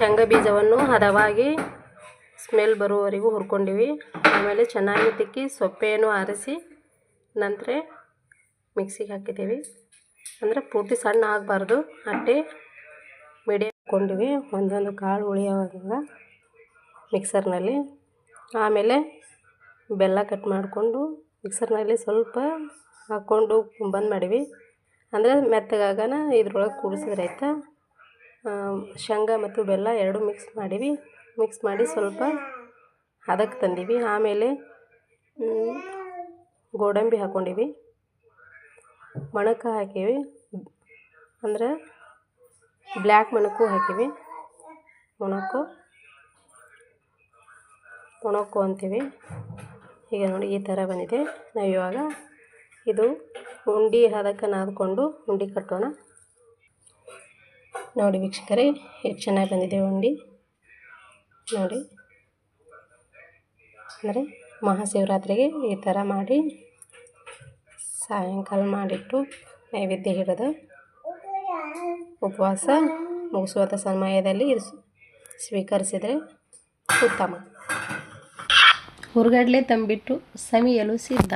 ಶೇಂಗಾ ಬೀಜವನ್ನು ಹದವಾಗಿ ಸ್ಮೆಲ್ ಬರುವವರೆಗೂ ಹುರ್ಕೊಂಡಿವಿ. ಆಮೇಲೆ ಚೆನ್ನಾಗಿ ತಿಕ್ಕಿ ಸೊಪ್ಪೆಯನ್ನು ಆರಿಸಿ ನಂತರ ಮಿಕ್ಸಿಗೆ ಹಾಕಿದ್ದೀವಿ. ಅಂದರೆ ಪೂರ್ತಿ ಸಣ್ಣ ಆಗಬಾರ್ದು. ಅಟ್ಟೆ ಮೀಡಿಯಮ್ ಹಾಕ್ಕೊಂಡಿವಿ. ಒಂದೊಂದು ಕಾಳು ಉಳಿಯೋವಾಗ ಮಿಕ್ಸರ್ನಲ್ಲಿ. ಆಮೇಲೆ ಬೆಲ್ಲ ಕಟ್ ಮಾಡಿಕೊಂಡು ಮಿಕ್ಸರ್ನಲ್ಲಿ ಸ್ವಲ್ಪ ಹಾಕ್ಕೊಂಡು ಬಂದ್ ಮಾಡೀವಿ. ಅಂದರೆ ಮೆತ್ತಗಾಗನ ಇದ್ರೊಳಗೆ ಕೂಡಿಸಿದ್ರೆ ಆಯ್ತಾ? ಶೇಂಗಾ ಮತ್ತು ಬೆಲ್ಲ ಎರಡು ಮಿಕ್ಸ್ ಮಾಡೀವಿ. ಮಿಕ್ಸ್ ಮಾಡಿ ಸ್ವಲ್ಪ ಹದಕ್ಕೆ ತಂದೀವಿ. ಆಮೇಲೆ ಗೋಡಂಬಿ ಹಾಕ್ಕೊಂಡೀವಿ ಮೊಣಕು ಹಾಕೀವಿ. ಅಂದ್ರೆ ಬ್ಲ್ಯಾಕ್ ಮೊಣಕು ಹಾಕೀವಿ. ಮೊಣಕು ಒಣಕು ಅಂತೀವಿ. ಈಗ ನೋಡಿ ಈ ಥರ ಬಂದಿದೆ. ನಾವು ಇವಾಗ ಇದು ಉಂಡೆ ಹದಕ್ಕೆ ನಾದ್ಕೊಂಡು ಉಂಡಿ ಕಟ್ಟೋಣ. ನೋಡಿ ವೀಕ್ಷಕರೇ ಎಷ್ಟು ಚೆನ್ನಾಗಿ ಬಂದಿದೆ ಉಂಡಿ. ನೋಡಿ. ಅಂದರೆ ಮಹಾಶಿವರಾತ್ರಿಗೆ ಈ ಥರ ಮಾಡಿ ಸಾಯಂಕಾಲ ಮಾಡಿಟ್ಟು ನೈವೇದ್ಯ ಹಿಡಿದು ಉಪವಾಸ ಮುಗಿಸುವಂಥ ಸಮಯದಲ್ಲಿ ಸ್ವೀಕರಿಸಿದರೆ ಉತ್ತಮ. ಹುರ್ಗಡ್ಲೆ ತಂಬಿಟ್ಟು ಸಮಿಯಲು ಸಿದ್ಧ.